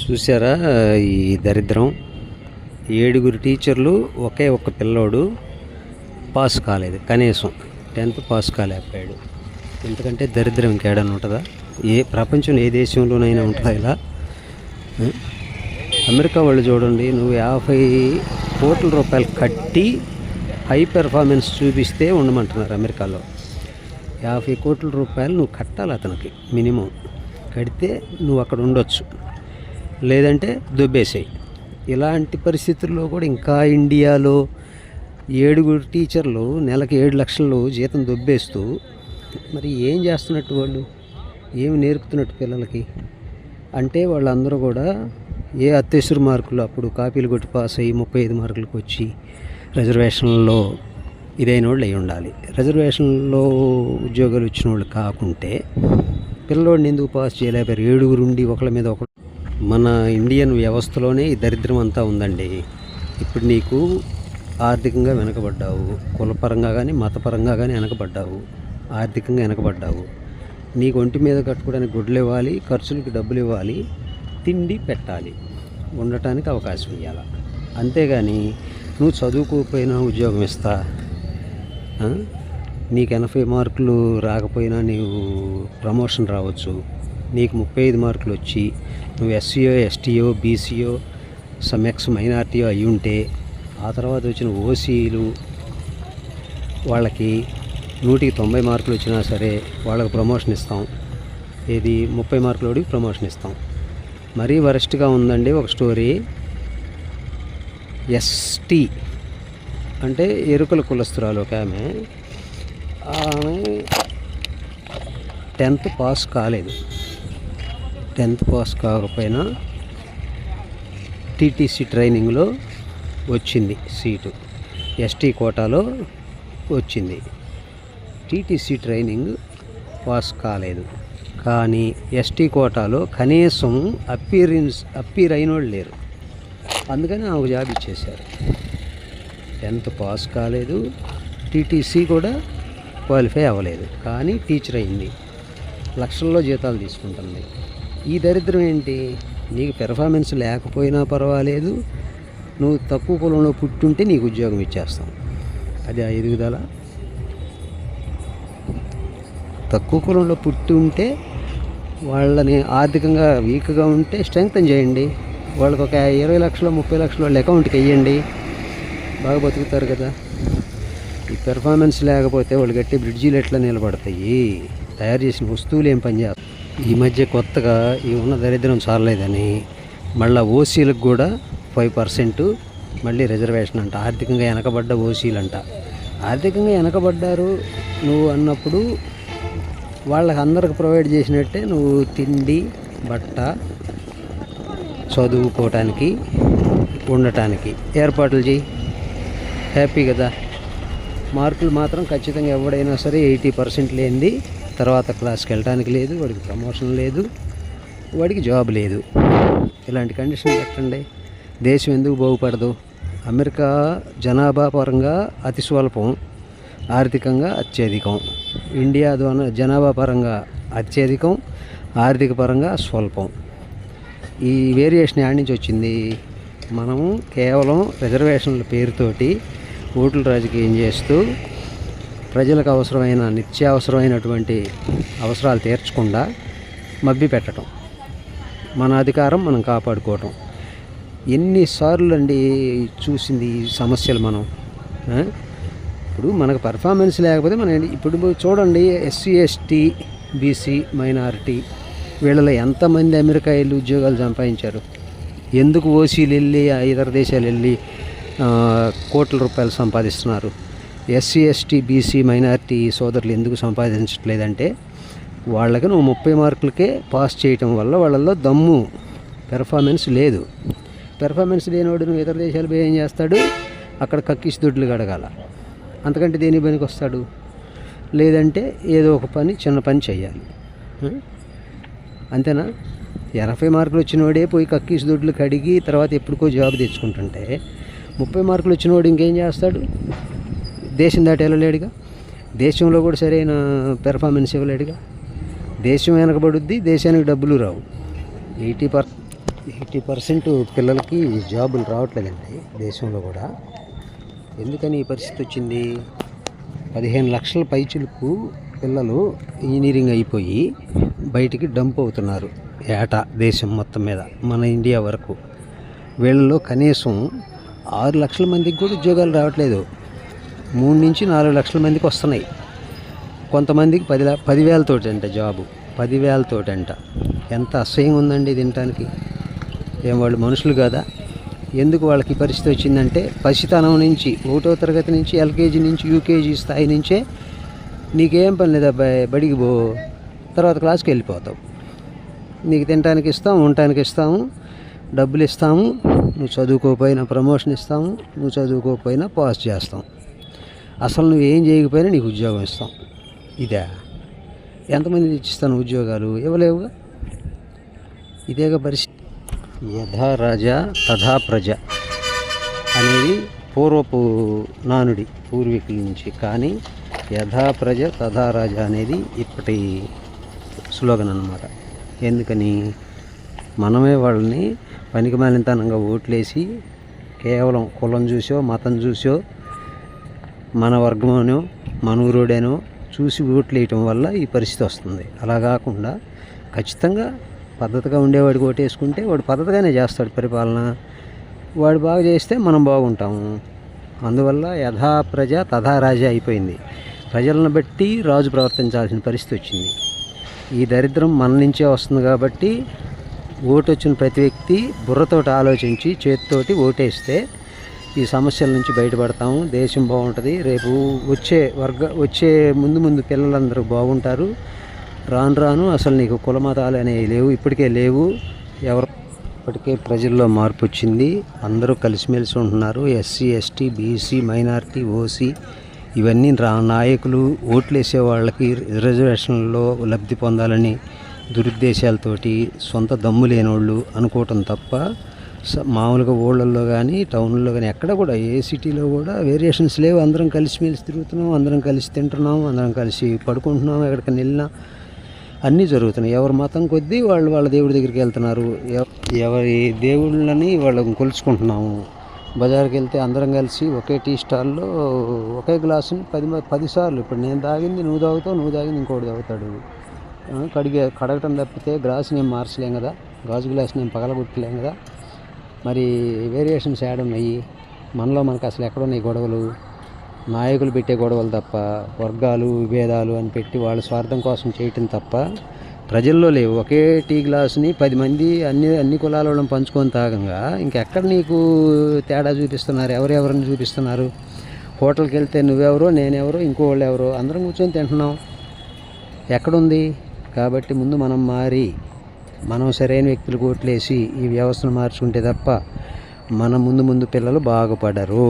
చూసారా ఈ దరిద్రం. ఏడుగురు టీచర్లు ఒకే ఒక్క పిల్లోడు పాస్ కాలేదు కనీసం టెన్త్ పాస్ కాలేకపోయాడు. ఎందుకంటే దరిద్రం ఇంకేడన్నా ఉంటుందా? ఏ ప్రపంచంలో ఏ దేశంలోనైనా ఉంటుందా ఇలా? అమెరికా వాళ్ళు చూడండి నువ్వు యాభై కోట్ల రూపాయలు కట్టి హై పెర్ఫార్మెన్స్ చూపిస్తే ఉండమంటున్నారు అమెరికాలో. యాభై కోట్ల రూపాయలు నువ్వు కట్టాలి అతనికి మినిమం. కడితే నువ్వు అక్కడ ఉండొచ్చు. లేదంటే దుబ్బేసాయి. ఇలాంటి పరిస్థితుల్లో కూడా ఇంకా ఇండియాలో ఏడుగురు టీచర్లు నెలకి ఏడు లక్షలు జీతం దుబ్బేస్తూ మరి ఏం చేస్తున్నట్టు వాళ్ళు? ఏమి నేర్పుతున్నట్టు పిల్లలకి? అంటే వాళ్ళందరూ కూడా ఏ అత్యవసర మార్కులు అప్పుడు కాపీలు కొట్టి పాస్ అయ్యి ముప్పై ఐదు మార్కులకు వచ్చి రిజర్వేషన్లో ఇదైన వాళ్ళు అయి ఉండాలి. రిజర్వేషన్లో ఉద్యోగాలు ఇచ్చిన వాళ్ళు కాకుంటే పిల్లోడిని ఎందుకు పాస్ చేయలేకపోయారు? ఏడుగురు ఉండి ఒకళ్ళ మీద ఒకళ్ళు మన ఇండియన్ వ్యవస్థలోనే ఈ దరిద్రం అంతా ఉందండి. ఇప్పుడు నీకు ఆర్థికంగా వెనకబడ్డావు. కులపరంగా కానీ మతపరంగా కానీ వెనకబడ్డావు. ఆర్థికంగా వెనకబడ్డావు. నీకు ఒంటి మీద కట్టుకోవడానికి గుడ్లు ఇవ్వాలి ఖర్చులకి డబ్బులు ఇవ్వాలి తిండి పెట్టాలి. ఉండటానికి అవకాశం ఇవ్వాలి అంతేగాని నువ్వు చదువుకోకపోయినా ఉద్యోగం ఇస్తా. నీకు ఎనభై మార్కులు రాకపోయినా నీవు ప్రమోషన్ రావచ్చు. నీకు ముప్పై ఐదు మార్కులు వచ్చి నువ్వు ఎస్సీఓ ఎస్టీఓ బీసీఓ సమ్ ఎక్స్ మైనార్టీయో అయి ఉంటే ఆ తర్వాత వచ్చిన ఓసీలు వాళ్ళకి నూటికి తొంభై మార్కులు వచ్చినా సరే వాళ్ళకి ప్రమోషన్ ఇస్తాం. ఏది? ముప్పై మార్కులోడికి ప్రమోషన్ ఇస్తాం. మరీ వరస్ట్గా ఉందండి ఒక స్టోరీ. ఎస్టీ అంటే ఎరుకల కులస్తురాలు ఒక ఆమె. ఆమె టెన్త్ పాస్ కాలేదు. టెన్త్ పాస్ కాకపోయినా టీటీసీ ట్రైనింగ్లో వచ్చింది సీటు. ఎస్టీ కోటాలో వచ్చింది. టీటీసీ ట్రైనింగ్ పాస్ కాలేదు. కానీ ఎస్టీ కోటాలో కనీసం అప్పీరెన్స్ అప్పీర్ అయిన వాళ్ళు లేరు. అందుకని ఆమెకు జాబ్ ఇచ్చేశారు. టెన్త్ పాస్ కాలేదు. టీటీసీ కూడా క్వాలిఫై అవ్వలేదు. కానీ టీచర్ అయింది. లక్షల్లో జీతాలు తీసుకుంటుంది. ఈ దరిద్రం ఏంటి? నీకు పెర్ఫార్మెన్స్ లేకపోయినా పర్వాలేదు. నువ్వు తక్కువ కులంలో పుట్టుంటే నీకు ఉద్యోగం ఇచ్చేస్తాం. అది ఆ ఎదుగుదల. తక్కువ కులంలో పుట్టి ఉంటే వాళ్ళని ఆర్థికంగా వీక్గా ఉంటే స్ట్రెంగ్తన్ చేయండి. వాళ్ళకి ఒక ఇరవై లక్షలు ముప్పై లక్షలు వాళ్ళ అకౌంట్కి వెయ్యండి బాగా బతుకుతారు కదా. ఈ పెర్ఫార్మెన్స్ లేకపోతే వాళ్ళు గట్టి బ్రిడ్జీలు ఎట్లా నిలబడతాయి? తయారు చేసిన వస్తువులు ఏం పనిచేస్తాయి? ఈ మధ్య కొత్తగా ఈ ఉన్న దరిద్రం చాలలేదని మళ్ళీ ఓసీలకు కూడా ఫైవ్ పర్సెంట్ మళ్ళీ రిజర్వేషన్ అంట. ఆర్థికంగా వెనకబడ్డ ఓసీలు అంట ఆర్థికంగా వెనకబడ్డారు నువ్వు అన్నప్పుడు వాళ్ళకి అందరికి ప్రొవైడ్ చేసినట్టే నువ్వు తిండి బట్ట చదువుకోవటానికి ఉండటానికి ఏర్పాట్లు చేయి. హ్యాపీ కదా? మార్కులు మాత్రం ఖచ్చితంగా ఎవడైనా సరే ఎయిటీ పర్సెంట్ లేనిది తర్వాత క్లాస్కి వెళ్ళడానికి లేదు వాడికి ప్రమోషన్ లేదు వాడికి జాబ్ లేదు. ఇలాంటి కండిషన్ పెట్టండి. దేశం ఎందుకు బాగుపడదు? అమెరికా జనాభా పరంగా అతి స్వల్పం ఆర్థికంగా అత్యధికం. ఇండియా ద్వారా జనాభా పరంగా అత్యధికం ఆర్థిక పరంగా స్వల్పం. ఈ వేరియేషన్ యాడ్ నుంచి వచ్చింది. మనము కేవలం రిజర్వేషన్ల పేరుతోటి ఓట్లు రాజకీయం చేస్తూ ప్రజలకు అవసరమైన నిత్యావసరమైనటువంటి అవసరాలు తీర్చకుండా మబ్బి పెట్టడం మన అధికారం మనం కాపాడుకోవటం. ఎన్నిసార్లు అండి చూసింది ఈ సమస్యలు మనం? ఇప్పుడు మనకు పర్ఫార్మెన్స్ లేకపోతే మనం ఇప్పుడు చూడండి ఎస్సీ ఎస్టీ బీసీ మైనారిటీ వీళ్ళలో ఎంతమంది అమెరికా వెళ్ళి ఉద్యోగాలు సంపాదించారు? ఎందుకు ఓసీలు వెళ్ళి ఆ ఇతర దేశాలు వెళ్ళి కోట్ల రూపాయలు సంపాదిస్తున్నారు. ఎస్సీ ఎస్టీ బీసీ మైనారిటీ సోదరులు ఎందుకు సంపాదించట్లేదంటే వాళ్ళకి నువ్వు ముప్పై మార్కులకే పాస్ చేయటం వల్ల వాళ్ళల్లో దమ్ము పెర్ఫార్మెన్స్ లేదు. పెర్ఫార్మెన్స్ లేనివాడు నువ్వు ఇతర దేశాలు పోయి ఏం చేస్తాడు? అక్కడ కక్కిసి దొడ్లు గడగాల అంతకంటే దేని పనికి వస్తాడు? లేదంటే ఏదో ఒక పని చిన్న పని చేయాలి అంతేనా? ఎనభై మార్కులు వచ్చినవాడే పోయి కక్కిసి దొడ్లు కడిగి తర్వాత ఎప్పుడుకో జాబ్ తెచ్చుకుంటుంటే ముప్పై మార్కులు వచ్చినవాడు ఇంకేం చేస్తాడు? దేశం దాటి వెళ్ళలేడుగా దేశంలో కూడా సరైన పెర్ఫార్మెన్స్ ఇవ్వలేడుగా. దేశం వెనకబడుద్ది దేశానికి డబ్బులు రావు. ఎయిటీ పర్ ఎయిటీ పర్సెంట్ పిల్లలకి జాబులు రావట్లేదండి దేశంలో కూడా. ఎందుకని ఈ పరిస్థితి వచ్చింది? పదిహేను లక్షల పైచులకు పిల్లలు ఇంజనీరింగ్ అయిపోయి బయటికి డంప్ అవుతున్నారు ఏటా దేశం మొత్తం మీద మన ఇండియా వరకు. వీళ్ళలో కనీసం ఆరు లక్షల మందికి కూడా ఉద్యోగాలు రావట్లేదు. మూడు నుంచి నాలుగు లక్షల మందికి వస్తున్నాయి. కొంతమందికి పది పదివేలతోటి అంట జాబు. పదివేలతోటి అంట ఎంత అసహ్యం ఉందండి తినటానికి. ఏం వాళ్ళు మనుషులు కాదా? ఎందుకు వాళ్ళకి పరిస్థితి వచ్చిందంటే పసితనం నుంచి ఒకటో తరగతి నుంచి ఎల్కేజీ నుంచి యూకేజీ స్థాయి నుంచే నీకేం పని లేదు అబ్బాయి బడికి పో. తర్వాత క్లాస్కి వెళ్ళిపోతావు. నీకు తినడానికి ఇస్తాం ఉండటానికి ఇస్తాము. డబ్బులు ఇస్తాము నువ్వు చదువుకోకపోయినా ప్రమోషన్ ఇస్తాము నువ్వు చదువుకోకపోయినా పాస్ చేస్తాం. అసలు నువ్వు ఏం చేయకపోయినా నీకు ఉద్యోగం ఇస్తాం. ఇదే? ఎంతమంది ఇచ్చిస్తాను ఉద్యోగాలు ఇవ్వలేవుగా ఇదేగా పరిస్థితి. యథా రాజా తథా ప్రజ అనేది పూర్వపు నానుడి పూర్వీకుల నుంచి. కానీ యథా ప్రజ తథా రాజా అనేది ఇప్పటి స్లోగన్ అనమాట ఎందుకని? మనమే వాళ్ళని పనికిమాలినతనంగా ఓట్లేసి కేవలం కులం చూసో మతం చూసో మన వర్గమనో మన ఊరోడేనో చూసి ఓట్లు వేయటం వల్ల ఈ పరిస్థితి వస్తుంది. అలా కాకుండా ఖచ్చితంగా పద్ధతిగా ఉండేవాడికి ఓటేసుకుంటే వాడు పద్ధతిగానే చేస్తాడు పరిపాలన. వాడు బాగా చేస్తే మనం బాగుంటాము. అందువల్ల యథా ప్రజ తథా రాజా అయిపోయింది. ప్రజలను బట్టి రాజు ప్రవర్తించాల్సిన పరిస్థితి వచ్చింది. ఈ దరిద్రం మన నుంచే వస్తుంది కాబట్టి ఓటు వచ్చిన ప్రతి వ్యక్తి బుర్రతోటి ఆలోచించి చేతితోటి ఓటేస్తే ఈ సమస్యల నుంచి బయటపడతాము. దేశం బాగుంటుంది. రేపు వచ్చే వర్గ వచ్చే ముందు ముందు పిల్లలందరూ బాగుంటారు. రాను రాను అసలు నీకు కులమతాలు అనేవి లేవు. ఇప్పటికే లేవు. ఎవరు ఇప్పటికే ప్రజల్లో మార్పు వచ్చింది. అందరూ కలిసిమెలిసి ఉంటున్నారు. SC ST BC minority OC ఇవన్నీ రా నాయకులు ఓట్లు వేసే వాళ్ళకి రిజర్వేషన్లో లబ్ధి పొందాలని దురుద్దేశాలతోటి సొంత దమ్ము లేనోళ్ళు అనుకోవటం తప్ప స- మామూలుగా ఊళ్ళల్లో కానీ టౌన్లో కానీ ఎక్కడ కూడా ఏ సిటీలో కూడా వేరియేషన్స్ లేవు. అందరం కలిసిమెలిసి తిరుగుతున్నాం అందరం కలిసి తింటున్నాం అందరం కలిసి పడుకుంటున్నాం ఎక్కడికైనా వెళ్ళినా అన్నీ జరుగుతున్నాయి. ఎవరి మతం కొద్దీ వాళ్ళు వాళ్ళ దేవుడి దగ్గరికి వెళ్తున్నారు. ఎవ- ఎవరి దేవుళ్ళని వాళ్ళని కొలుచుకుంటున్నాము. బజార్కి వెళ్తే అందరం కలిసి ఒకే టీ స్టాల్లో ఒకే గ్లాసుని పది పదిసార్లు పది సార్లు. ఇప్పుడు నేను తాగింది నువ్వు తాగుతావు నువ్వు తాగింది ఇంకోటి తాగుతాడు. కడిగే కడగటం తప్పితే గ్లాస్ నేను మార్చలేం కదా. గాజు గ్లాస్ నేను పగలగొట్టలేం కదా. మరి వేరియేషన్స్ యాడ్ ఉన్నాయి. మనలో మనకు అసలు ఎక్కడున్నాయి గొడవలు? నాయకులు పెట్టే గొడవలు తప్ప వర్గాలు విభేదాలు అని పెట్టి వాళ్ళ స్వార్థం కోసం చేయటం తప్ప ప్రజల్లో లేవు. ఒకే టీ గ్లాసుని పది మంది అన్ని అన్ని కులాల వాళ్ళని పంచుకొని తాగంగా. ఇంకెక్కడ నీకు తేడా చూపిస్తున్నారు? ఎవరెవరిని చూపిస్తున్నారు? హోటల్కి వెళ్తే నువ్వెవరో నేనెవరో ఇంకో వాళ్ళు ఎవరో అందరం కూర్చొని తింటున్నాం. ఎక్కడుంది? కాబట్టి ముందు మనం మారి మనం సరైన వ్యక్తులు కోట్లేసి ఈ వ్యవస్థను మార్చుకుంటే తప్ప మన ముందు ముందు పిల్లలు బాగుపడరు.